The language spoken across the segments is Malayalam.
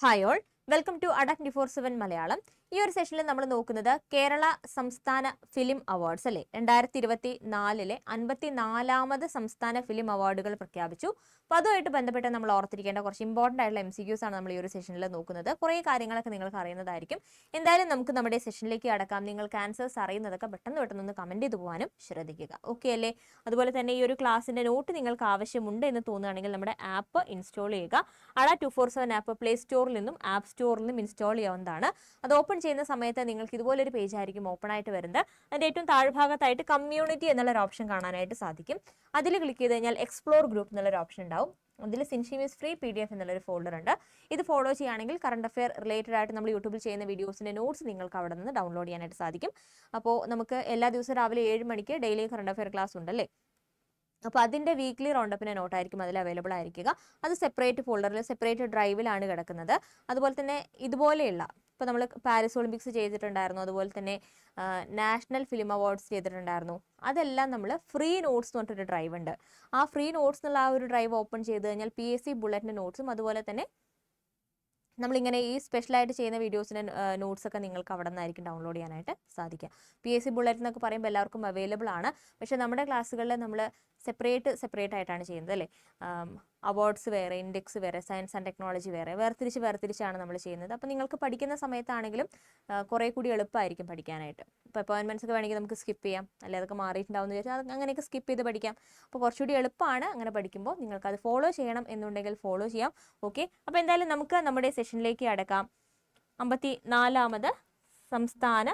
Hi all welcome to Adda four seven Malayalam ഈ ഒരു സെഷനിൽ നമ്മൾ നോക്കുന്നത് കേരള സംസ്ഥാന ഫിലിം അവാർഡ്സ് അല്ലേ? രണ്ടായിരത്തി ഇരുപത്തി നാലിലെ അൻപത്തി നാലാമത് സംസ്ഥാന ഫിലിം അവാർഡുകൾ പ്രഖ്യാപിച്ചു. അപ്പോൾ അതുമായിട്ട് ബന്ധപ്പെട്ട് നമ്മൾ ഓർത്തിരിക്കേണ്ട കുറച്ച് ഇമ്പോർട്ടന്റ് ആയിട്ടുള്ള എം സി ക്യൂസ് ആണ് നമ്മൾ ഈ ഒരു സെഷനിൽ നോക്കുന്നത്. കുറേ കാര്യങ്ങളൊക്കെ നിങ്ങൾക്ക് അറിയുന്നതായിരിക്കും. എന്തായാലും നമുക്ക് നമ്മുടെ സെഷനിലേക്ക് അടക്കാം നിങ്ങൾക്ക് ആൻസേഴ്സ് അറിയുന്നതൊക്കെ പെട്ടെന്ന് പെട്ടെന്ന് കമന്റ് ചെയ്ത് പോകാനും ശ്രദ്ധിക്കുക. ഓക്കെ അല്ലേ? അതുപോലെ തന്നെ ഈ ഒരു ക്ലാസ്സിന്റെ നോട്ട് നിങ്ങൾക്ക് ആവശ്യമുണ്ട് എന്ന് തോന്നുകയാണെങ്കിൽ നമ്മുടെ ആപ്പ് ഇൻസ്റ്റാൾ ചെയ്യുക. Adda two four seven app play സ്റ്റോറിൽ നിന്നും ആപ്പ് സ്റ്റോറിൽ നിന്നും ഇൻസ്റ്റാൾ ചെയ്യാവുന്നതാണ്. അത് ഓപ്പൺ ചെയ്യുന്ന സമയത്ത് നിങ്ങൾക്ക് ഇതുപോലെ ഒരു പേജ് ആയിരിക്കും ഓപ്പൺ ആയിട്ട് വരുന്നത്. അതിന്റെ ഏറ്റവും താഴ്ഭാഗത്തായിട്ട് കമ്മ്യൂണിറ്റി എന്നുള്ളൊരു ഓപ്ഷൻ കാണാനായിട്ട് സാധിക്കും. അതിൽ ക്ലിക്ക് ചെയ്ത് കഴിഞ്ഞാൽ എക്സ്പ്ലോർ ഗ്രൂപ്പ് എന്നുള്ളൊരു ഓപ്ഷൻ ഉണ്ടാവും. അതിൽ സിൻഷീമീസ് ഫ്രീ പി ഡി എഫ് എന്നുള്ളൊരു ഫോൾഡർ ഉണ്ട്. ഇത് ഫോളോ ചെയ്യുകയാണെങ്കിൽ കറണ്ട് അഫെയർ റിലേറ്റഡ് ആയിട്ട് നമ്മൾ യൂട്യൂബിൽ ചെയ്യുന്ന വീഡിയോസിന്റെ നോട്ട്സ് നിങ്ങൾക്ക് അവിടെ നിന്ന് ഡൗൺലോഡ് ചെയ്യാനായിട്ട് സാധിക്കും. അപ്പോൾ നമുക്ക് എല്ലാ ദിവസവും രാവിലെ ഏഴ് മണിക്ക് ഡെയിലി കറണ്ട് അഫെയർ ക്ലാസ് ഉണ്ടല്ലേ? അപ്പോൾ അതിന്റെ വീക്ക്ലി റൗണ്ടപ്പിന്റെ നോട്ടായിരിക്കും അതിൽ അവൈലബിൾ ആയിരിക്കുക. അത് സെപ്പറേറ്റ് ഫോൾഡറിൽ സെപ്പറേറ്റ് ഡ്രൈവിലാണ് കിടക്കുന്നത്. അതുപോലെ തന്നെ ഇതുപോലെയുള്ള ഇപ്പോൾ നമ്മൾ പാരീസ് ഒളിമ്പിക്സ് ചെയ്തിട്ടുണ്ടായിരുന്നു. അതുപോലെ തന്നെ നാഷണൽ ഫിലിം അവാർഡ്സ് ചെയ്തിട്ടുണ്ടായിരുന്നു. അതെല്ലാം നമ്മൾ ഫ്രീ നോട്ട്സ് എന്ന് പറഞ്ഞിട്ടൊരു ഡ്രൈവ് ഉണ്ട്. ആ ഫ്രീ നോട്ട്സ് എന്നുള്ള ആ ഒരു ഡ്രൈവ് ഓപ്പൺ ചെയ്ത് കഴിഞ്ഞാൽ പി എസ് സി ബുള്ളറ്റിന്റെ നോട്ട്സും അതുപോലെ തന്നെ നമ്മളിങ്ങനെ ഈ സ്പെഷ്യലായിട്ട് ചെയ്യുന്ന വീഡിയോസിന്റെ നോട്ട്സൊക്കെ നിങ്ങൾക്ക് അവിടെ നിന്നായിരിക്കും ഡൗൺലോഡ് ചെയ്യാനായിട്ട് സാധിക്കുക. പി എസ് സി ബുള്ളറ്റ് എന്നൊക്കെ പറയുമ്പോൾ എല്ലാവർക്കും അവൈലബിൾ ആണ്. പക്ഷേ നമ്മുടെ ക്ലാസ്സുകളിൽ നമ്മൾ സെപ്പറേറ്റ് സെപ്പറേറ്റ് ആയിട്ടാണ് ചെയ്യുന്നത് അല്ലേ? അവാർഡ്സ് വേറെ ഇൻഡെക്സ് വേറെ സയൻസ് ആൻഡ് ടെക്നോളജി വേറെ വേർതിരിച്ച് വേർതിരിച്ചാണ് നമ്മൾ ചെയ്യുന്നത്. അപ്പോൾ നിങ്ങൾക്ക് പഠിക്കുന്ന സമയത്താണെങ്കിലും കുറേ കൂടി എളുപ്പമായിരിക്കും പഠിക്കാനായിട്ട്. ഇപ്പോൾ അപ്പോയിൻമെന്റ്സ് ഒക്കെ വേണമെങ്കിൽ നമുക്ക് സ്കിപ്പ് ചെയ്യാം. അല്ലെ അതൊക്കെ മാറിയിട്ടുണ്ടാവും എന്ന് ചോദിച്ചാൽ അത് അങ്ങനെയൊക്കെ സ്കിപ്പ് ചെയ്ത് പഠിക്കാം. അപ്പോൾ കുറച്ചുകൂടി എളുപ്പമാണ് അങ്ങനെ പഠിക്കുമ്പോൾ നിങ്ങൾക്ക് അത് ഫോളോ ചെയ്യണം എന്നുണ്ടെങ്കിൽ ഫോളോ ചെയ്യാം. ഓക്കെ അപ്പോൾ എന്തായാലും നമുക്ക് നമ്മുടെ സെഷനിലേക്ക് അടക്കാം. അമ്പത്തി നാലാമത് സംസ്ഥാന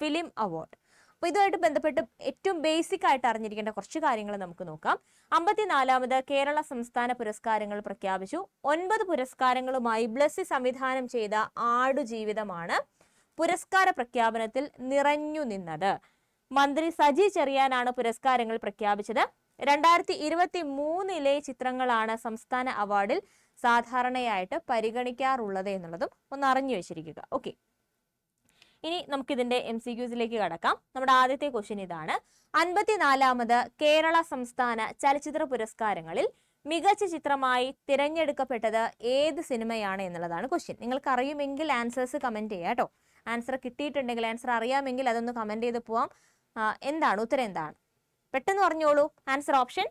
ഫിലിം അവാർഡ് അപ്പോൾ ഇതുമായിട്ട് ബന്ധപ്പെട്ട് ഏറ്റവും ബേസിക് ആയിട്ട് അറിഞ്ഞിരിക്കേണ്ട കുറച്ച് കാര്യങ്ങൾ നമുക്ക് നോക്കാം. അമ്പത്തിനാലാമത് കേരള സംസ്ഥാന പുരസ്കാരങ്ങൾ പ്രഖ്യാപിച്ചു. ഒൻപത് പുരസ്കാരങ്ങളുമായി ബ്ലസ്സി സംവിധാനം ചെയ്ത ആടുജീവിതമാണ് പുരസ്കാര പ്രഖ്യാപനത്തിൽ നിറഞ്ഞു നിന്നത്. മന്ത്രി സജി ചെറിയാനാണ് പുരസ്കാരങ്ങൾ പ്രഖ്യാപിച്ചത്. രണ്ടായിരത്തി ഇരുപത്തി മൂന്നിലെ ചിത്രങ്ങളാണ് സംസ്ഥാന അവാർഡിൽ സാധാരണയായിട്ട് പരിഗണിക്കാറുള്ളത് എന്നുള്ളതും ഒന്ന് അറിഞ്ഞു വെച്ചിരിക്കുക. ഓക്കെ ഇനി നമുക്കിതിന്റെ എം സി ക്യൂസിലേക്ക് കടക്കാം. നമ്മുടെ ആദ്യത്തെ ക്വസ്റ്റ്യൻ ഇതാണ്. അൻപത്തിനാലാമത് കേരള സംസ്ഥാന ചലച്ചിത്ര പുരസ്കാരങ്ങളിൽ മികച്ച ചിത്രമായി തിരഞ്ഞെടുക്കപ്പെട്ടത് ഏത് സിനിമയാണ് എന്നുള്ളതാണ് ക്വസ്റ്റ്യൻ നിങ്ങൾക്ക് അറിയുമെങ്കിൽ ആൻസേഴ്സ് കമന്റ് ചെയ്യാം കേട്ടോ. ആൻസർ കിട്ടിയിട്ടുണ്ടെങ്കിൽ ആൻസർ അറിയാമെങ്കിൽ അതൊന്ന് കമന്റ് ചെയ്ത് പോവാം. എന്താണ്? ഉത്തരം എന്താണ്? പെട്ടെന്ന് പറഞ്ഞോളൂ. ആൻസർ ഓപ്ഷൻ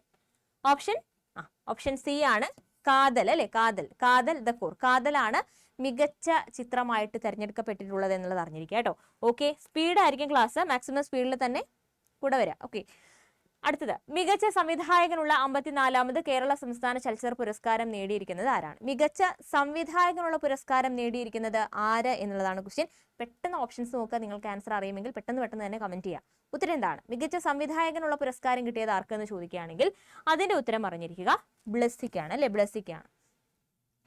ഓപ്ഷൻ ആ ഓപ്ഷൻ സി ആണ്. കാതൽ അല്ലെ? കാതൽ. കാതൽ ദ കോർ കാതലാണ് മികച്ച ചിത്രമായിട്ട് തിരഞ്ഞെടുക്കപ്പെട്ടിട്ടുള്ളത് എന്നുള്ളത് അറിഞ്ഞിരിക്കുക കേട്ടോ. ഓക്കെ സ്പീഡായിരിക്കും ക്ലാസ് മാക്സിമം സ്പീഡിൽ തന്നെ കൂടെ വരാം. ഓക്കെ അടുത്തത് മികച്ച സംവിധായകനുള്ള അമ്പത്തിനാലാമത് കേരള സംസ്ഥാന ചലച്ചിത്ര പുരസ്കാരം നേടിയിരിക്കുന്നത് ആരാണ്? മികച്ച സംവിധായകനുള്ള പുരസ്കാരം നേടിയിരിക്കുന്നത് ആര് എന്നുള്ളതാണ് ക്വസ്റ്റ്യൻ പെട്ടെന്ന് ഓപ്ഷൻസ് നോക്കുക നിങ്ങൾക്ക് ആൻസർ അറിയുമെങ്കിൽ പെട്ടെന്ന് പെട്ടെന്ന് തന്നെ കമന്റ് ചെയ്യാം. ഉത്തരം എന്താണ്? മികച്ച സംവിധായകനുള്ള പുരസ്കാരം കിട്ടിയത് ആർക്കെന്ന് ചോദിക്കുകയാണെങ്കിൽ അതിന്റെ ഉത്തരം അറിഞ്ഞിരിക്കുക. ബ്ലസ്സിക്കാണ് അല്ലെ? ബ്ലസ്സിക്കാണ്.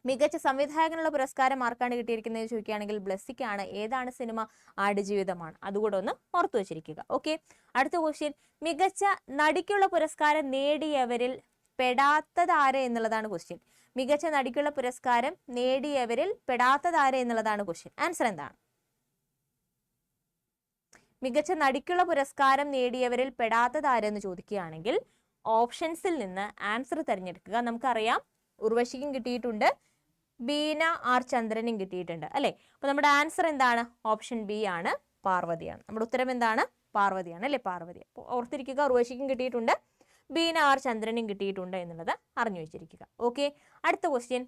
മികച്ച സംവിധായകനുള്ള പുരസ്കാരം ആർക്കാണ് കിട്ടിയിരിക്കുന്നത് ചോദിക്കുകയാണെങ്കിൽ ബ്ലസ്സിക്കാണ്. ഏതാണ് സിനിമ ആടുജീവിതമാണ് അതുകൂടെ ഒന്ന് ഓർത്തു വെച്ചിരിക്കുക. ഓക്കെ അടുത്ത ക്വസ്റ്റ്യൻ മികച്ച നടിക്കുള്ള പുരസ്കാരം നേടിയവരിൽ പെടാത്തതാര എന്നുള്ളതാണ് ക്വസ്റ്റ്യൻ മികച്ച നടിക്കുള്ള പുരസ്കാരം നേടിയവരിൽ പെടാത്തതാര എന്നുള്ളതാണ് ക്വസ്റ്റ്യൻ ആൻസർ എന്താണ്? മികച്ച നടിക്കുള്ള പുരസ്കാരം നേടിയവരിൽ പെടാത്തതാരെന്ന് ചോദിക്കുകയാണെങ്കിൽ ഓപ്ഷൻസിൽ നിന്ന് ആൻസർ തിരഞ്ഞെടുക്കുക. നമുക്കറിയാം ഉർവശിക്കും കിട്ടിയിട്ടുണ്ട്. ബീന ആർ ചന്ദ്രനും കിട്ടിയിട്ടുണ്ട് അല്ലേ? അപ്പൊ നമ്മുടെ ആൻസർ എന്താണ്? ഓപ്ഷൻ ബി ആണ് പാർവതിയാണ്. നമ്മുടെ ഉത്തരം എന്താണ്? പാർവതിയാണ് അല്ലെ? പാർവതി. അപ്പോൾ ഓർത്തിരിക്കുക ഉർവശിക്കും കിട്ടിയിട്ടുണ്ട് ബീന ആർ ചന്ദ്രനും കിട്ടിയിട്ടുണ്ട് എന്നുള്ളത് അറിഞ്ഞു വെച്ചിരിക്കുക. ഓക്കെ അടുത്ത ക്വസ്റ്റ്യൻ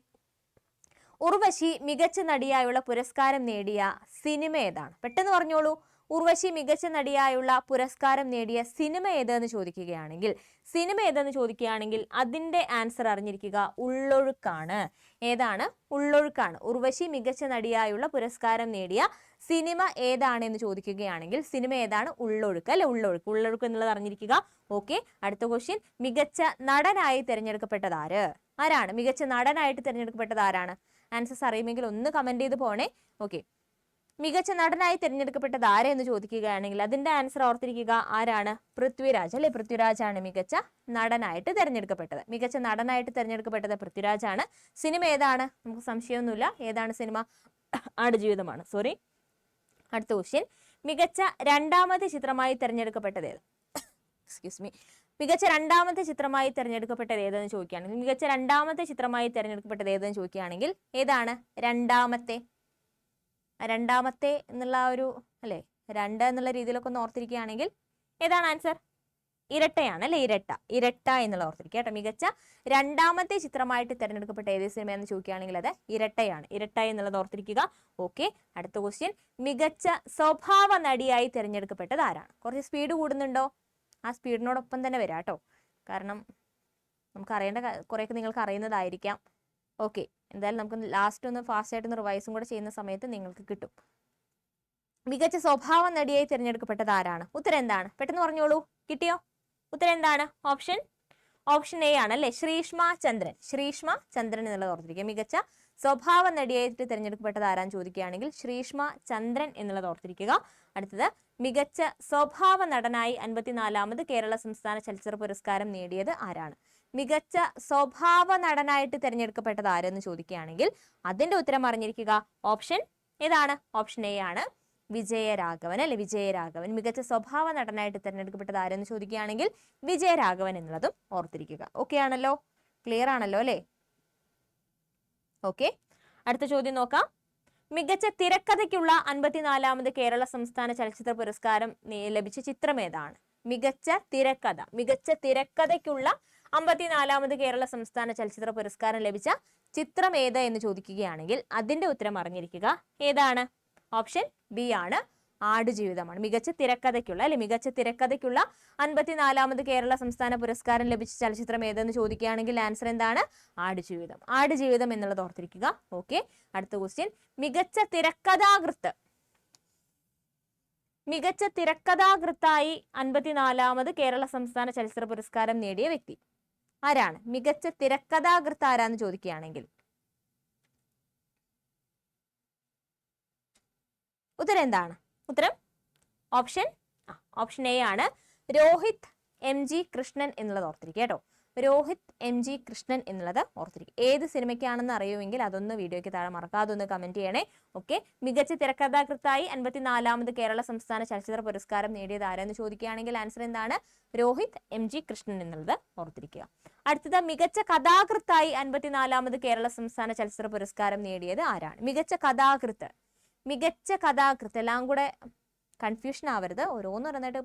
ഉർവശി മികച്ച നടിയായുള്ള പുരസ്കാരം നേടിയ സിനിമ ഏതാണ്? പെട്ടെന്ന് പറഞ്ഞോളൂ. ഉർവശി മികച്ച നടിയായുള്ള പുരസ്കാരം നേടിയ സിനിമ ഏതെന്ന് ചോദിക്കുകയാണെങ്കിൽ സിനിമ ഏതെന്ന് ചോദിക്കുകയാണെങ്കിൽ അതിന്റെ ആൻസർ അറിഞ്ഞിരിക്കുക ഉള്ളൊഴുക്കാണ്. ഏതാണ്? ഉള്ളൊഴുക്കാണ്. ഉർവശി മികച്ച നടിയായുള്ള പുരസ്കാരം നേടിയ സിനിമ ഏതാണെന്ന് ചോദിക്കുകയാണെങ്കിൽ സിനിമ ഏതാണ്? ഉള്ളൊഴുക്ക് അല്ലെ? ഉള്ളൊഴുക്ക്. ഉള്ളൊഴുക്ക് എന്നുള്ളത് അറിഞ്ഞിരിക്കുക. ഓക്കെ. അടുത്ത ക്വസ്റ്റ്യൻ മികച്ച നടനായി തിരഞ്ഞെടുക്കപ്പെട്ടത് ആര്? ആരാണ്? മികച്ച നടനായിട്ട് തിരഞ്ഞെടുക്കപ്പെട്ടത് ആരാണ്? ആൻസേഴ്സ് അറിയുമെങ്കിൽ ഒന്ന് കമന്റ് ചെയ്ത് പോണേ. ഓക്കെ. മികച്ച നടനായി തിരഞ്ഞെടുക്കപ്പെട്ടത് ആരെന്ന് ചോദിക്കുകയാണെങ്കിൽ അതിന്റെ ആൻസർ ഓർത്തിരിക്കുക ആരാണ്? പൃഥ്വിരാജ് അല്ലെ? പൃഥ്വിരാജാണ് മികച്ച നടനായിട്ട് തിരഞ്ഞെടുക്കപ്പെട്ടത്. മികച്ച നടനായിട്ട് തിരഞ്ഞെടുക്കപ്പെട്ടത് പൃഥ്വിരാജാണ്. സിനിമ ഏതാണ്? നമുക്ക് സംശയമൊന്നുമില്ല. ഏതാണ് സിനിമ? ആടുജീവിതമാണ് സോറി അടുത്ത ക്വസ്റ്റ്യൻ മികച്ച രണ്ടാമത്തെ ചിത്രമായി തിരഞ്ഞെടുക്കപ്പെട്ടത് ഏത്? എക്സ്ക്യൂസ് മീ മികച്ച രണ്ടാമത്തെ ചിത്രമായി തിരഞ്ഞെടുക്കപ്പെട്ടത് ഏതെന്ന് ചോദിക്കുകയാണെങ്കിൽ മികച്ച രണ്ടാമത്തെ ചിത്രമായി തിരഞ്ഞെടുക്കപ്പെട്ടത് ഏതെന്ന് ചോദിക്കുകയാണെങ്കിൽ ഏതാണ്? രണ്ടാമത്തെ. രണ്ടാമത്തെ എന്നുള്ള ഒരു അല്ലേ? രണ്ട് എന്നുള്ള രീതിയിലൊക്കെ ഒന്ന് ഓർത്തിരിക്കുകയാണെങ്കിൽ ഏതാണ് ആൻസർ? ഇരട്ടയാണ് അല്ലെ? ഇരട്ട. ഇരട്ട എന്നുള്ള ഓർത്തിരിക്കുക കേട്ടോ. മികച്ച രണ്ടാമത്തെ ചിത്രമായിട്ട് തിരഞ്ഞെടുക്കപ്പെട്ട ഏത് സിനിമ എന്ന് ചോദിക്കുകയാണെങ്കിൽ അത് ഇരട്ടയാണ്. ഇരട്ട എന്നുള്ളത് ഓർത്തിരിക്കുക. ഓക്കെ. അടുത്ത ക്വസ്റ്റ്യൻ മികച്ച സ്വഭാവ നടിയായി തിരഞ്ഞെടുക്കപ്പെട്ടത് ആരാണ്? കുറച്ച് സ്പീഡ് കൂടുന്നുണ്ടോ? ആ സ്പീഡിനോടൊപ്പം തന്നെ വരാം കേട്ടോ. കാരണം നമുക്ക് അറിയേണ്ട ക- കുറേയൊക്കെ നിങ്ങൾക്ക് അറിയുന്നതായിരിക്കാം. ഓക്കെ. എന്തായാലും നമുക്ക് ലാസ്റ്റ് ഒന്ന് ഫാസ്റ്റ് ആയിട്ടൊന്ന് റിവൈസും കൂടെ ചെയ്യുന്ന സമയത്ത് നിങ്ങൾക്ക് കിട്ടും. മികച്ച സ്വഭാവ നടിയായി തിരഞ്ഞെടുക്കപ്പെട്ടത് ആരാണ്? ഉത്തരം എന്താണ്? പെട്ടെന്ന് പറഞ്ഞോളൂ. കിട്ടിയോ? ഉത്തരം എന്താണ്? ഓപ്ഷൻ ഓപ്ഷൻ എ ആണ് അല്ലെ? ശ്രീഷ്മ ചന്ദ്രൻ. ശ്രീഷ്മ ചന്ദ്രൻ എന്നുള്ളത് ഓർത്തിരിക്കുക. മികച്ച സ്വഭാവ നടിയായിട്ട് തിരഞ്ഞെടുക്കപ്പെട്ടത് ആരാന്ന് ചോദിക്കുകയാണെങ്കിൽ ശ്രീഷ്മ ചന്ദ്രൻ എന്നുള്ളത് ഓർത്തിരിക്കുക. അടുത്തത് മികച്ച സ്വഭാവ നടനായി അൻപത്തിനാലാമത് കേരള സംസ്ഥാന ചലച്ചിത്ര പുരസ്കാരം നേടിയത് ആരാണ്? മികച്ച സ്വഭാവ നടനായിട്ട് തിരഞ്ഞെടുക്കപ്പെട്ടത് ആരെന്ന് ചോദിക്കുകയാണെങ്കിൽ അതിന്റെ ഉത്തരം അറിഞ്ഞിരിക്കുക. ഓപ്ഷൻ ഏതാണ്? ഓപ്ഷൻ എ ആണ്. വിജയരാഘവൻ അല്ലെ? വിജയരാഘവൻ മികച്ച സ്വഭാവ നടനായിട്ട് തിരഞ്ഞെടുക്കപ്പെട്ടത് ആരെന്ന് ചോദിക്കുകയാണെങ്കിൽ വിജയരാഘവൻ എന്നുള്ളതും ഓർത്തിരിക്കുക. ഓക്കെ ആണല്ലോ? ക്ലിയർ ആണല്ലോ അല്ലേ? ഓക്കെ അടുത്ത ചോദ്യം നോക്കാം. മികച്ച തിരക്കഥയ്ക്കുള്ള അൻപത്തിനാലാമത് കേരള സംസ്ഥാന ചലച്ചിത്ര പുരസ്കാരം ലഭിച്ച ചിത്രം ഏതാണ്? മികച്ച തിരക്കഥ. മികച്ച തിരക്കഥയ്ക്കുള്ള അമ്പത്തിനാലാമത് കേരള സംസ്ഥാന ചലച്ചിത്ര പുരസ്കാരം ലഭിച്ച ചിത്രം ഏത് എന്ന് ചോദിക്കുകയാണെങ്കിൽ അതിന്റെ ഉത്തരം അറിഞ്ഞിരിക്കുക. ഏതാണ്? ഓപ്ഷൻ ബി ആണ്. ആടുജീവിതമാണ് മികച്ച തിരക്കഥയ്ക്കുള്ള അല്ലെ മികച്ച തിരക്കഥയ്ക്കുള്ള അൻപത്തിനാലാമത് കേരള സംസ്ഥാന പുരസ്കാരം ലഭിച്ച ചലച്ചിത്രം ഏതെന്ന് ചോദിക്കുകയാണെങ്കിൽ ആൻസർ എന്താണ്? ആടുജീവിതം ആടുജീവിതം എന്നുള്ളത് ഓർത്തിരിക്കുക. ഓക്കെ. അടുത്ത ക്വസ്റ്റ്യൻ മികച്ച തിരക്കഥാകൃത്ത്. മികച്ച തിരക്കഥാകൃത്തായി അൻപത്തിനാലാമത് കേരള സംസ്ഥാന ചലച്ചിത്ര പുരസ്കാരം നേടിയ വ്യക്തി. ആരാണ്? മികച്ച തിരക്കഥാകൃത്ത് ആരാന്ന് ചോദിക്കുകയാണെങ്കിൽ. ഉത്തരം എന്താണ്? ഉത്തരം ഓപ്ഷൻ ഓപ്ഷൻ എ ആണ്. രോഹിത് എം ജി കൃഷ്ണൻ എന്നുള്ളത് ഓർത്തിരിക്കുക കേട്ടോ. രോഹിത് എം ജി കൃഷ്ണൻ എന്നുള്ളത് ഓർത്തിരിക്കും ഏത് സിനിമയ്ക്കാണെന്ന് അറിയുമെങ്കിൽ അതൊന്ന് വീഡിയോയ്ക്ക് താഴെ മറക്കാതെ ഒന്ന് കമന്റ് ചെയ്യണേ. ഓക്കെ മികച്ച തിരക്കഥാകൃത്തായി അൻപത്തിനാലാമത് കേരള സംസ്ഥാന ചലച്ചിത്ര പുരസ്കാരം നേടിയത് ആരെന്ന് ചോദിക്കുകയാണെങ്കിൽ ആൻസർ എന്താണ്? രോഹിത് എം ജി കൃഷ്ണൻ എന്നുള്ളത് ഓർത്തിരിക്കുക. അടുത്തത് മികച്ച കഥാകൃത്തായി അൻപത്തിനാലാമത് കേരള സംസ്ഥാന ചലച്ചിത്ര പുരസ്കാരം നേടിയത് ആരാണ്? മികച്ച കഥാകൃത്ത്. മികച്ച കഥാകൃത്ത്. എല്ലാം കൂടെ കൺഫ്യൂഷൻ ആവരുത്. ഓരോന്ന് ഓരോന്നായിട്ട്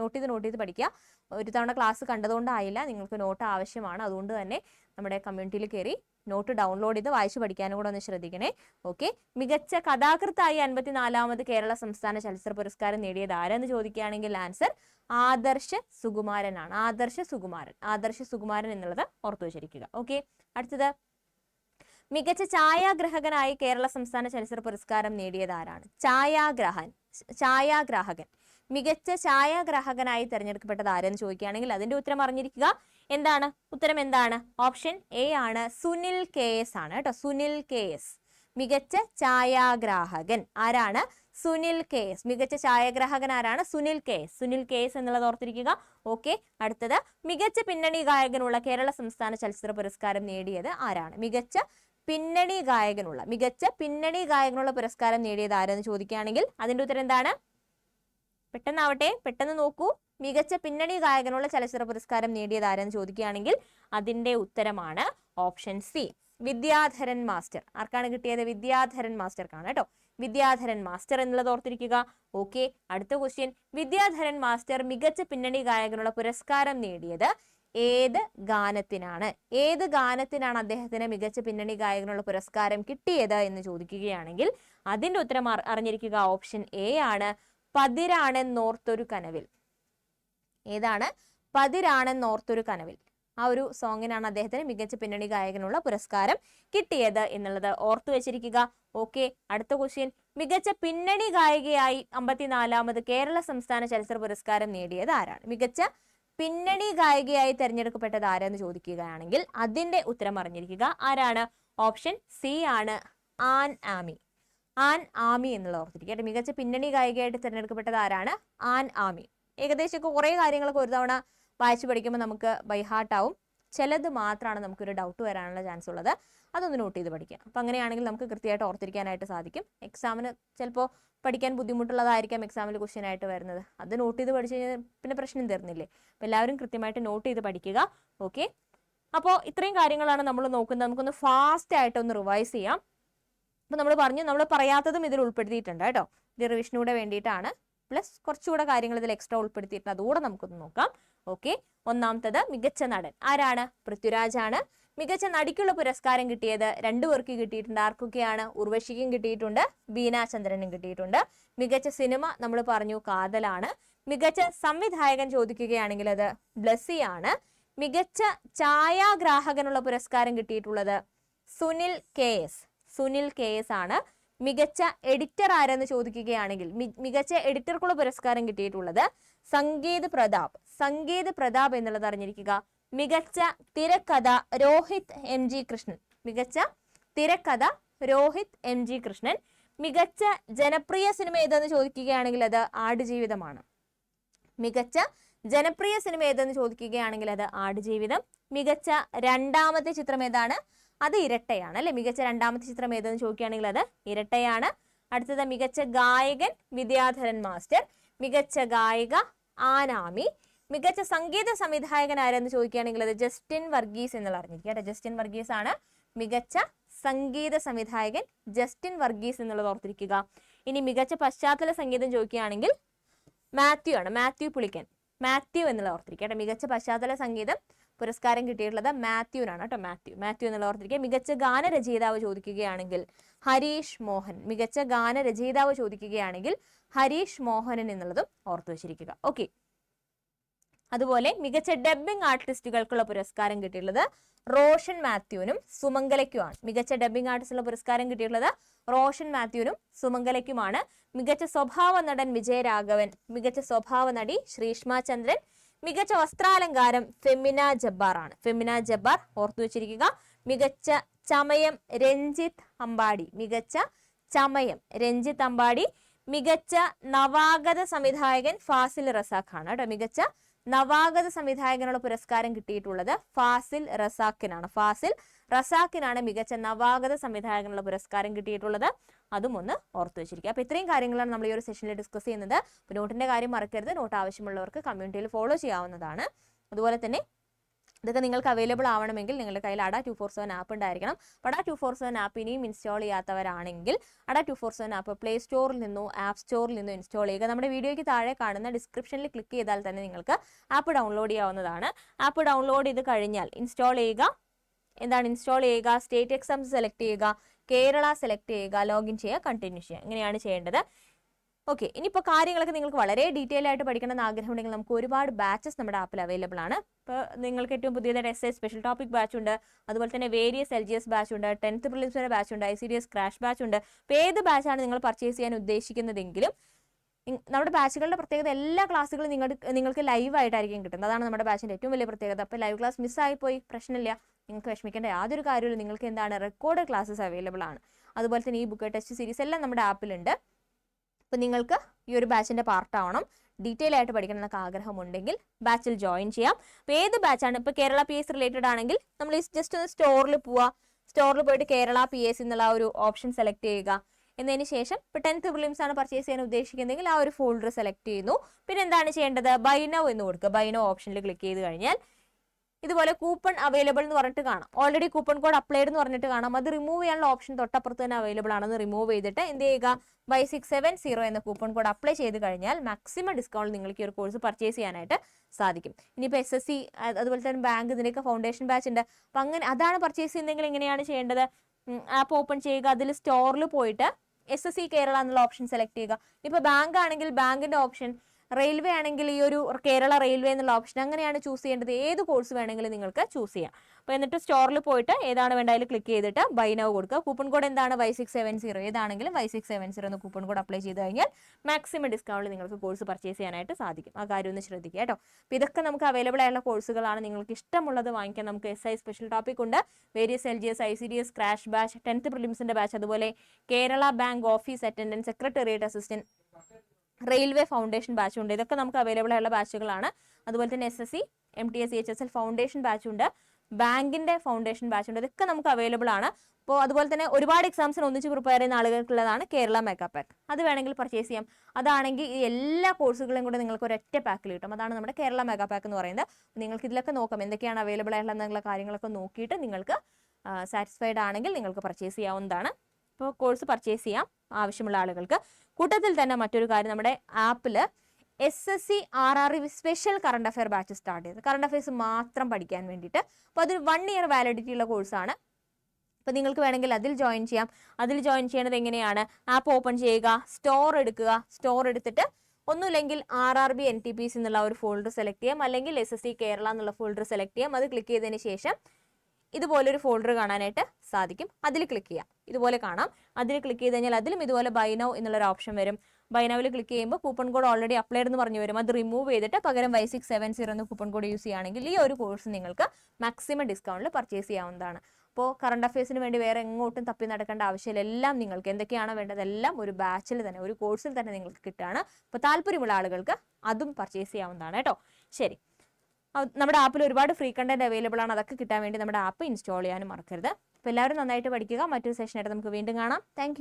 നോട്ട് ചെയ്ത് നോട്ട് ചെയ്ത് പഠിക്കുക. ഒരു തവണ ക്ലാസ് കണ്ടതുകൊണ്ടായില്ല. നിങ്ങൾക്ക് നോട്ട് ആവശ്യമാണ്. അതുകൊണ്ട് തന്നെ നമ്മുടെ കമ്മ്യൂണിറ്റിയിൽ കയറി നോട്ട് ഡൗൺലോഡ് ചെയ്ത് വായിച്ച് പഠിക്കാനും കൂടെ ഒന്ന് ശ്രദ്ധിക്കണേ. ഓക്കെ മികച്ച കഥാകൃത്തായി അൻപത്തിനാലാമത് കേരള സംസ്ഥാന ചലച്ചിത്ര പുരസ്കാരം നേടിയത് ആരെന്ന് ചോദിക്കുകയാണെങ്കിൽ ആൻസർ ആദർശ സുകുമാരനാണ്. ആദർശ സുകുമാരൻ. ആദർശ സുകുമാരൻ എന്നുള്ളത് ഓർത്തു വെച്ചിരിക്കുക. ഓക്കെ അടുത്തത്. മികച്ച ഛായാഗ്രഹകനായി കേരള സംസ്ഥാന ചലച്ചിത്ര പുരസ്കാരം നേടിയത് ആരാണ്? ഛായാഗ്രഹൻ. ഛായാഗ്രാഹകൻ. മികച്ച ഛായാഗ്രാഹകനായി തിരഞ്ഞെടുക്കപ്പെട്ടത് ആരെന്ന് ചോദിക്കുകയാണെങ്കിൽ അതിന്റെ ഉത്തരം അറിഞ്ഞിരിക്കുക. എന്താണ്? ഉത്തരം എന്താണ്? ഓപ്ഷൻ എ ആണ്. സുനിൽ കെ എസ് ആണ് കേട്ടോ. Sunil K S. മികച്ച ഛായാഗ്രാഹകൻ ആരാണ്? Sunil K S. മികച്ച ഛായാഗ്രാഹകൻ ആരാണ്? Sunil K S. Sunil K S എന്നുള്ളത് ഓർത്തിരിക്കുക. ഓക്കെ. അടുത്തത് മികച്ച പിന്നണി ഗായകനുള്ള കേരള സംസ്ഥാന ചലച്ചിത്ര പുരസ്കാരം നേടിയത് ആരാണ്? മികച്ച പിന്നണി ഗായകനുള്ള മികച്ച പിന്നണി ഗായകനുള്ള പുരസ്കാരം നേടിയത് ആരെന്ന് ചോദിക്കുകയാണെങ്കിൽ അതിന്റെ ഉത്തരം എന്താണ്? പെട്ടെന്നാവട്ടെ പെട്ടെന്ന് നോക്കൂ. മികച്ച പിന്നണി ഗായകനുള്ള ചലച്ചിത്ര പുരസ്കാരം നേടിയത് ആരെന്ന് ചോദിക്കുകയാണെങ്കിൽ അതിന്റെ ഉത്തരമാണ് ഓപ്ഷൻ സി വിദ്യാധരൻ മാസ്റ്റർ. ആർക്കാണ് കിട്ടിയത്? വിദ്യാധരൻ മാസ്റ്റർക്കാണ് കേട്ടോ. വിദ്യാധരൻ മാസ്റ്റർ എന്നുള്ളത് ഓർത്തിരിക്കുക. ഓക്കെ അടുത്ത ക്വസ്റ്റ്യൻ വിദ്യാധരൻ മാസ്റ്റർ മികച്ച പിന്നണി ഗായകനുള്ള പുരസ്കാരം നേടിയത് ഏത് ഗാനത്തിനാണ്? ഏത് ഗാനത്തിനാണ് അദ്ദേഹത്തിന് മികച്ച പിന്നണി ഗായകനുള്ള പുരസ്കാരം കിട്ടിയത് എന്ന് ചോദിക്കുകയാണെങ്കിൽ അതിന്റെ ഉത്തരം അറി- അറിഞ്ഞിരിക്കുക ഓപ്ഷൻ എ ആണ് പതിരാണെന്നോർത്തൊരു കനവിൽ. ഏതാണ്? പതിരാണെന്നോർത്തൊരു കനവിൽ. ആ ഒരു സോങ്ങിനാണ് അദ്ദേഹത്തിന് മികച്ച പിന്നണി ഗായകനുള്ള പുരസ്കാരം കിട്ടിയത് എന്നുള്ളത് ഓർത്തു വെച്ചിരിക്കുക. ഓക്കെ അടുത്ത ക്വസ്റ്റ്യൻ മികച്ച പിന്നണി ഗായികയായി അമ്പത്തിനാലാമത് കേരള സംസ്ഥാന ചലച്ചിത്ര പുരസ്കാരം നേടിയത് ആരാണ്? മികച്ച പിന്നണി ഗായികയായി തെരഞ്ഞെടുക്കപ്പെട്ടത് ആരെന്ന് ചോദിക്കുകയാണെങ്കിൽ അതിന്റെ ഉത്തരം അറിഞ്ഞിരിക്കുക. ആരാണ്? ഓപ്ഷൻ സി ആണ് ആൻ ആമി. ആൻ ആമി എന്നുള്ള ഓർത്തിരിക്കുക. മികച്ച പിന്നണി ഗായികയായിട്ട് തിരഞ്ഞെടുക്കപ്പെട്ടത് ആരാണ്? ആൻ ആമി. ഏകദേശം കുറേ കാര്യങ്ങളൊക്കെ ഒരു തവണ വായിച്ചു പഠിക്കുമ്പോൾ നമുക്ക് ബൈഹാർട്ട് ആവും. ചിലത് മാത്രമാണ് നമുക്കൊരു ഡൗട്ട് വരാനുള്ള ചാൻസ് ഉള്ളത്. അതൊന്ന് നോട്ട് ചെയ്ത് പഠിക്കുക അപ്പം അങ്ങനെയാണെങ്കിൽ നമുക്ക് കൃത്യമായിട്ട് ഓർത്തിരിക്കാനായിട്ട് സാധിക്കും. എക്സാമിന് ചിലപ്പോൾ പഠിക്കാൻ ബുദ്ധിമുട്ടുള്ളതായിരിക്കാം എക്സാമിൽ ക്വസ്റ്റ്യൻ ആയിട്ട് വരുന്നത്. അത് നോട്ട് ചെയ്ത് പഠിച്ചു കഴിഞ്ഞാൽ പിന്നെ പ്രശ്നം തീർന്നില്ലേ? അപ്പോൾ എല്ലാവരും കൃത്യമായിട്ട് നോട്ട് ചെയ്ത് പഠിക്കുക. ഓക്കെ? അപ്പോൾ ഇത്രയും കാര്യങ്ങളാണ് നമ്മൾ നോക്കുന്നത്. നമുക്കൊന്ന് ഫാസ്റ്റ് ആയിട്ട് ഒന്ന് റിവൈസ് ചെയ്യാം. അപ്പോൾ നമ്മൾ പറഞ്ഞു നമ്മൾ പറയാത്തതും ഇതിൽ ഉൾപ്പെടുത്തിയിട്ടുണ്ട് കേട്ടോ. ഇത് റിവിഷനൂടെ വേണ്ടിയിട്ടാണ്. പ്ലസ് കുറച്ചുകൂടെ കാര്യങ്ങൾ ഇതിൽ എക്സ്ട്രാ ഉൾപ്പെടുത്തിയിട്ടുണ്ട്. അതുകൂടെ നമുക്കൊന്ന് നോക്കാം. ഓക്കെ? ഒന്നാമത്തത് മികച്ച നടൻ. ആരാണ്? പൃഥ്വിരാജാണ്. മികച്ച നടിക്കുള്ള പുരസ്കാരം കിട്ടിയത് രണ്ടു പേർക്ക് കിട്ടിയിട്ടുണ്ട്. ആർക്കൊക്കെയാണ്? ഉർവശിക്കും കിട്ടിയിട്ടുണ്ട്. ബീനാചന്ദ്രനും കിട്ടിയിട്ടുണ്ട്. മികച്ച സിനിമ നമ്മൾ പറഞ്ഞു കാതലാണ്. മികച്ച സംവിധായകൻ ചോദിക്കുകയാണെങ്കിൽ അത് ബ്ലസ്സിയാണ്. മികച്ച ഛായാഗ്രാഹകനുള്ള പുരസ്കാരം കിട്ടിയിട്ടുള്ളത് Sunil K S. Sunil K S ആണ്. മികച്ച എഡിറ്റർ ആരെന്ന് ചോദിക്കുകയാണെങ്കിൽ മികച്ച എഡിറ്റർക്കുള്ള പുരസ്കാരം കിട്ടിയിട്ടുള്ളത് സംഗീത് പ്രതാപ്. സംഗീത് പ്രതാപ് എന്നുള്ളത് അറിഞ്ഞിരിക്കുക. മികച്ച തിരക്കഥ രോഹിത് എം ജി കൃഷ്ണൻ. മികച്ച തിരക്കഥ രോഹിത് എം ജി കൃഷ്ണൻ. മികച്ച ജനപ്രിയ സിനിമ ഏതെന്ന് ചോദിക്കുകയാണെങ്കിൽ അത് ആടുജീവിതമാണ്. മികച്ച ജനപ്രിയ സിനിമ ഏതെന്ന് ചോദിക്കുകയാണെങ്കിൽ അത് ആടുജീവിതം. മികച്ച രണ്ടാമത്തെ ചിത്രം ഏതാണ്? അത് ഇരട്ടയാണ് അല്ലെ? മികച്ച രണ്ടാമത്തെ ചിത്രം ഏതെന്ന് ചോദിക്കുകയാണെങ്കിൽ അത് ഇരട്ടയാണ്. അടുത്തത് മികച്ച ഗായകൻ വിദ്യാധരൻ മാസ്റ്റർ മികച്ച ഗായിക ആനാമി മികച്ച സംഗീത സംവിധായകൻ ആരെന്ന് ചോദിക്കുകയാണെങ്കിൽ അത് ജസ്റ്റിൻ വർഗീസ് എന്നുള്ള അറിഞ്ഞിരിക്കുക ജസ്റ്റിൻ വർഗീസ് ആണ് മികച്ച സംഗീത സംവിധായകൻ ജസ്റ്റിൻ വർഗീസ് എന്നുള്ളത് ഓർത്തിരിക്കുക. ഇനി മികച്ച പശ്ചാത്തല സംഗീതം ചോദിക്കുകയാണെങ്കിൽ മാത്യു ആണ്. മാത്യു പുളിക്കൻ. മാത്യു എന്നുള്ളത് ഓർത്തിരിക്കുക മികച്ച പശ്ചാത്തല സംഗീതം പുരസ്കാരം കിട്ടിയിട്ടുള്ളത് മാത്യുവിനാണ് കേട്ടോ മാത്യു. മാത്യു എന്നുള്ള ഓർത്തിരിക്കുക. മികച്ച ഗാനരചയിതാവ് ചോദിക്കുകയാണെങ്കിൽ ഹരീഷ് മോഹൻ. മികച്ച ഗാനരചയിതാവ് ചോദിക്കുകയാണെങ്കിൽ ഹരീഷ് മോഹനൻ എന്നുള്ളതും ഓർത്തു വെച്ചിരിക്കുക. ഓക്കെ അതുപോലെ മികച്ച ഡബ്ബിംഗ് ആർട്ടിസ്റ്റുകൾക്കുള്ള പുരസ്കാരം കിട്ടിയിട്ടുള്ളത് റോഷൻ മാത്യുവിനും സുമംഗലയ്ക്കുമാണ്. മികച്ച ഡബ്ബിംഗ് ആർട്ടിസ്റ്റുള്ള പുരസ്കാരം കിട്ടിയിട്ടുള്ളത് റോഷൻ മാത്യുവിനും സുമംഗലയ്ക്കുമാണ്. മികച്ച സ്വഭാവ നടൻ വിജയരാഘവൻ മികച്ച സ്വഭാവ നടി ശ്രീഷ്മ ചന്ദ്രൻ മികച്ച വസ്ത്രാലങ്കാരം ഫെമിന ജബ്ബാർ ആണ് ഫെമിന ജബ്ബാർ ഓർത്തു വെച്ചിരിക്കുക. മികച്ച ചമയം രഞ്ജിത്ത് അമ്പാടി. മികച്ച ചമയം രഞ്ജിത്ത് അമ്പാടി. മികച്ച നവാഗത സംവിധായകൻ ഫാസിൽ റസാഖ് ആണ് കേട്ടോ. മികച്ച നവാഗത സംവിധായകനുള്ള പുരസ്കാരം കിട്ടിയിട്ടുള്ളത് ഫാസിൽ റസാഖിനാണ്. ഫാസിൽ റസാഖിനാണ് മികച്ച നവാഗത സംവിധായകനുള്ള പുരസ്കാരം കിട്ടിയിട്ടുള്ളത്. അതും ഒന്ന് ഓർത്ത് വെച്ചിരിക്കുക. അപ്പോൾ ഇത്രയും കാര്യങ്ങളാണ് നമ്മൾ ഈ ഒരു സെഷനിൽ ഡിസ്കസ് ചെയ്യുന്നത്. അപ്പോൾ നോട്ടിന്റെ കാര്യം മറക്കരുത്. നോട്ട് ആവശ്യമുള്ളവർക്ക് കമ്മ്യൂണിറ്റിയിൽ ഫോളോ ചെയ്യാവുന്നതാണ്. അതുപോലെ തന്നെ ഇതൊക്കെ നിങ്ങൾക്ക് അവൈലബിൾ ആവണമെങ്കിൽ നിങ്ങളുടെ കയ്യിൽ Adda two four seven app ഉണ്ടായിരിക്കണം. അപ്പോൾ Adda two four seven app ഇനിയും ഇൻസ്റ്റാൾ ചെയ്യാത്തവരാണെങ്കിൽ Adda two four seven app play സ്റ്റോറിൽ നിന്നോ ആപ്പ് സ്റ്റോറിൽ നിന്നോ ഇൻസ്റ്റാൾ ചെയ്യുക. നമ്മുടെ വീഡിയോയ്ക്ക് താഴെ കാണുന്ന ഡിസ്ക്രിപ്ഷനിൽ ക്ലിക്ക് ചെയ്താൽ തന്നെ നിങ്ങൾക്ക് ആപ്പ് ഡൗൺലോഡ് ചെയ്യാവുന്നതാണ്. ആപ്പ് ഡൗൺലോഡ് ചെയ്ത് കഴിഞ്ഞാൽ ഇൻസ്റ്റാൾ ചെയ്യുക. എന്താണ് ഇൻസ്റ്റാൾ ചെയ്യുക? സ്റ്റേറ്റ് എക്സാംസ് സെലക്ട് ചെയ്യുക. കേരള സെലക്ട് ചെയ്യുക ലോഗിൻ ചെയ്യുക കണ്ടിന്യൂ ചെയ്യുക. ഇങ്ങനെയാണ് ചെയ്യേണ്ടത്. ഓക്കെ ഇനിയിപ്പോൾ കാര്യങ്ങളൊക്കെ നിങ്ങൾക്ക് വളരെ ഡീറ്റെയിൽ ആയിട്ട് പഠിക്കണമെന്ന് ആഗ്രഹമുണ്ടെങ്കിൽ നമുക്ക് ഒരുപാട് ബാച്ചസ് നമ്മുടെ ആപ്പിൽ അവൈലബിൾ ആണ്. ഇപ്പോൾ നിങ്ങൾക്ക് ഏറ്റവും പുതിയതായിട്ട് S S special topic batch ഉണ്ട്. അതുപോലെ തന്നെ various L G S batch ഉണ്ട്. ടെൻത്ത് പ്രിലിംസ് വരെ ബാച്ച് ഉണ്ട്. I C D S crash batch ഉണ്ട്. ഇപ്പോൾ ഏത് ബാച്ചാണ് നിങ്ങൾ പർച്ചേസ് ചെയ്യാൻ ഉദ്ദേശിക്കുന്നതെങ്കിലും നമ്മുടെ ബാച്ചുകളുടെ പ്രത്യേകത എല്ലാ ക്ലാസ്സുകളും നിങ്ങൾക്ക് നിങ്ങൾക്ക് ലൈവ് ആയിട്ടായിരിക്കും കിട്ടുന്നത്. അതാണ് നമ്മുടെ ബാച്ചിന്റെ ഏറ്റവും വലിയ പ്രത്യേകത. അപ്പോൾ ലൈവ് ക്ലാസ് മിസ്സായി പോയി പ്രശ്നമില്ല. നിങ്ങൾക്ക് വിഷമിക്കേണ്ട യാതൊരു കാര്യമില്ല നിങ്ങൾക്ക് എന്താണ് റെക്കോർഡ് ക്ലാസ്സസ് അവൈലബിൾ ആണ്. അതുപോലെ തന്നെ ഈ ബുക്ക് ടെസ്റ്റ് സീരീസ് എല്ലാം നമ്മുടെ ആപ്പിലുണ്ട് അപ്പോൾ നിങ്ങൾക്ക് ഈ ഒരു ബാച്ചിന്റെ പാർട്ടാവണം ഡീറ്റെയിൽ ആയിട്ട് പഠിക്കണം എന്നൊക്കെ ആഗ്രഹമുണ്ടെങ്കിൽ ബാച്ചിൽ ജോയിൻ ചെയ്യാം. അപ്പോൾ ഏത് ബാച്ചാണ് ഇപ്പോൾ കേരള പി എസ് റിലേറ്റഡ് ആണെങ്കിൽ നമ്മൾ ജസ്റ്റ് ഒന്ന് സ്റ്റോറിൽ പോവുക സ്റ്റോറിൽ പോയിട്ട് കേരള പി എസ് എന്നുള്ള ഒരു ഓപ്ഷൻ സെലക്ട് ചെയ്യുക. എന്നതിന് ശേഷം ഇപ്പോൾ ടെൻത്ത് പ്രിലിംസ് ആണ് പർച്ചേസ് ചെയ്യാൻ ഉദ്ദേശിക്കുന്നതെങ്കിൽ ആ ഒരു ഫോൾഡർ സെലക്ട് ചെയ്യുന്നു. പിന്നെ എന്താണ് ചെയ്യേണ്ടത്? ബൈനോ എന്ന് കൊടുക്കുക. ബൈനോ ഓപ്ഷനിൽ ക്ലിക്ക് ചെയ്ത് കഴിഞ്ഞാൽ ഇതുപോലെ കൂപ്പൺ അവൈലബിൾ എന്ന് പറഞ്ഞിട്ട് കാണാം. ഓൾറെഡി കൂപ്പൺ കോഡ് അപ്ലൈഡ് എന്ന് പറഞ്ഞിട്ട് കാണാം. അത് റിമൂവ് ചെയ്യാനുള്ള ഓപ്ഷൻ തൊട്ടപ്പുറത്ത് തന്നെ അവൈലബിൾ ആണെന്ന് റിമൂവ് ചെയ്തിട്ട് എന്ത് ചെയ്യുക? ബൈ സിക്സ് സെവൻ സീറോ എന്ന കൂപ്പൺ കോഡ് അപ്ലൈ ചെയ്ത് കഴിഞ്ഞാൽ മാക്സിമം ഡിസ്കൗണ്ട് നിങ്ങൾക്ക് ഈ ഒരു കോഴ്സ് പർച്ചേസ് ചെയ്യാനായിട്ട് സാധിക്കും. ഇനിയിപ്പോൾ എസ് എസ് സി അതുപോലെ തന്നെ ബാങ്ക് ഇതിനൊക്കെ ഫൗണ്ടേഷൻ ബാച്ച് ഉണ്ട്. അപ്പം അങ്ങനെ അതാണ് പർച്ചേസ് ചെയ്യുന്നതെങ്കിൽ എങ്ങനെയാണ് ചെയ്യേണ്ടത്? ആപ്പ് ഓപ്പൺ ചെയ്യുക അതിൽ സ്റ്റോറിൽ പോയിട്ട് എസ് എസ് സി കേരള എന്നുള്ള ഓപ്ഷൻ സെലക്ട് ചെയ്യുക. ഇപ്പോൾ ബാങ്ക് ആണെങ്കിൽ ബാങ്കിന്റെ ഓപ്ഷൻ റെയിൽവേ ആണെങ്കിൽ ഈ ഒരു കേരള റെയിൽവേ എന്നുള്ള ഓപ്ഷൻ അങ്ങനെയാണ് ചൂസ് ചെയ്യേണ്ടത്. ഏത് കോഴ്സ് വേണമെങ്കിലും നിങ്ങൾക്ക് ചൂസ് ചെയ്യാം. അപ്പോൾ എന്നിട്ട് സ്റ്റോറിൽ പോയിട്ട് ഏതാണ് വേണ്ട ക്ലിക്ക് ചെയ്തിട്ട് ബൈ നൗ കൊടുക്കുക. കൂപ്പൺ കോഡ് എന്താണ്? വൈ സിക്സ് സെവൻ സീറോ ഏതാണെങ്കിലും വൈ സിക്സ് സെവൻ സീറോ എന്ന് കൂപ്പൺ കോഡ് അപ്ലൈ ചെയ്ത് കഴിഞ്ഞാൽ മാക്സിമം ഡിസ്കൗണ്ട് നിങ്ങൾക്ക് കോഴ്സ് പർച്ചേസ് ചെയ്യാനായിട്ട് സാധിക്കും. ആ കാര്യം ഒന്ന് ശ്രദ്ധിക്കുക കേട്ടോ. അപ്പോൾ ഇതൊക്കെ നമുക്ക് അവൈലബിൾ ആയുള്ള കോഴ്സുകളാണ് നിങ്ങൾക്ക് ഇഷ്ടമുള്ളത് വാങ്ങിക്കാൻ നമുക്ക് എസ് ഐ സ്പെഷ്യൽ ടോപ്പിക് ഉണ്ട്. Various L G S I C D S crash batch tenth പ്രിലിംസിന്റെ batch അതുപോലെ Kerala bank office attendants secretariat assistant railway foundation batch ഉണ്ട്. ഇതൊക്കെ നമുക്ക് അവൈലബിൾ ആയുള്ള ബാച്ചുകളാണ്. അതുപോലെ തന്നെ S S C M T S C H S L foundation ബാച്ചുണ്ട് ബാങ്കിന്റെ ഫൗണ്ടേഷൻ ബാച്ച് ഉണ്ട്. ഇതൊക്കെ നമുക്ക് അവൈലബിൾ ആണ്. അപ്പോൾ അതുപോലെ തന്നെ ഒരുപാട് എക്സാംസിന് ഒന്നിച്ച് പ്രിപ്പയർ ചെയ്യുന്ന ആളുകൾക്കുള്ളതാണ് കേരള മേക്കപ്പ് പാക്ക് അത് വേണമെങ്കിൽ പർച്ചേസ് ചെയ്യാം. അതാണെങ്കിൽ എല്ലാ കോഴ്സുകളും കൂടെ നിങ്ങൾക്ക് ഒരൊറ്റ പാക്കിൽ കിട്ടും. അതാണ് നമ്മുടെ കേരള മേക്കപ്പ് പാക്ക് എന്ന് പറയുന്നത്. നിങ്ങൾക്ക് ഇതിലൊക്കെ നോക്കാം. എന്തൊക്കെയാണ് അവൈലബിൾ ആയിട്ടുള്ള കാര്യങ്ങളൊക്കെ നോക്കിയിട്ട് നിങ്ങൾക്ക് സാറ്റിസ്ഫൈഡ് ആണെങ്കിൽ നിങ്ങൾക്ക് പർച്ചേസ് ചെയ്യാവുന്നതാണ്. കോഴ്സ് പർച്ചേസ് ചെയ്യാം ആവശ്യമുള്ള ആളുകൾക്ക്. കൂട്ടത്തിൽ തന്നെ മറ്റൊരു കാര്യം നമ്മുടെ ആപ്പിൽ S S C R R special current affair batch start ചെയ്തത് കറണ്ട് അഫയേഴ്സ് മാത്രം പഠിക്കാൻ വേണ്ടിയിട്ട്. അപ്പോൾ അതൊരു വൺ ഇയർ വാലിഡിറ്റി ഉള്ള കോഴ്സാണ് അപ്പോൾ നിങ്ങൾക്ക് വേണമെങ്കിൽ അതിൽ ജോയിൻ ചെയ്യാം. അതിൽ ജോയിൻ ചെയ്യണത് എങ്ങനെയാണ്? ആപ്പ് ഓപ്പൺ ചെയ്യുക സ്റ്റോർ എടുക്കുക. സ്റ്റോർ എടുത്തിട്ട് ഒന്നുമില്ലെങ്കിൽ R R B N T P C എന്നുള്ള ഒരു ഫോൾഡർ സെലക്ട് ചെയ്യാം. അല്ലെങ്കിൽ എസ് എസ് സി കേരള എന്നുള്ള ഫോൾഡർ സെലക്ട് ചെയ്യാം. അത് ക്ലിക്ക് ചെയ്തതിന് ശേഷം ഇതുപോലൊരു ഫോൾഡർ കാണാനായിട്ട് സാധിക്കും. അതിൽ ക്ലിക്ക് ചെയ്യാം. ഇതുപോലെ കാണാം. അതിൽ ക്ലിക്ക് ചെയ്ത് കഴിഞ്ഞാൽ അതിലും ഇതുപോലെ ബൈ നൗ എന്നുള്ളൊരു ഓപ്ഷൻ വരും. ബൈ നൗവിൽ ക്ലിക്ക് ചെയ്യുമ്പോൾ കൂപ്പൺ കോഡ് ഓൾറെഡി അപ്ലൈഡ് എന്ന് പറഞ്ഞു വരും. അത് റിമൂവ് ചെയ്തിട്ട് പകരം വൈ സിക്സ് സെവൻ സീറോ എന്ന കൂപ്പൺ കോഡ് യൂസ് ചെയ്യുകയാണെങ്കിൽ ഈ ഒരു കോഴ്സ് നിങ്ങൾക്ക് മാക്സിമം ഡിസ്കൗണ്ടിൽ പർച്ചേസ് ചെയ്യാവുന്നതാണ്. അപ്പോൾ കറണ്ട് അഫയേഴ്സിന് വേണ്ടി വേറെ എങ്ങോട്ടും തപ്പി നടക്കേണ്ട ആവശ്യമില്ല. എല്ലാം നിങ്ങൾക്ക് എന്തൊക്കെയാണ് വേണ്ടത് എല്ലാം ഒരു ബാച്ചിൽ തന്നെ ഒരു കോഴ്സിൽ തന്നെ നിങ്ങൾക്ക് കിട്ടുകയാണ്. അപ്പോൾ താല്പര്യമുള്ള ആളുകൾക്ക് അതും പർച്ചേസ് ചെയ്യാവുന്നതാണ് കേട്ടോ. ശരി. നമ്മുടെ ആപ്പിൽ ഒരുപാട് ഫ്രീ കണ്ടന്റ് അവൈലബിൾ ആണ്. അതൊക്കെ കിട്ടാൻ വേണ്ടി നമ്മുടെ ആപ്പ് ഇൻസ്റ്റാൾ ചെയ്യാനും മറക്കരുത്. അപ്പോൾ എല്ലാവരും നന്നായിട്ട് പഠിക്കുക. മറ്റൊരു സെഷനായിട്ട് നമുക്ക് വീണ്ടും കാണാം. താങ്ക്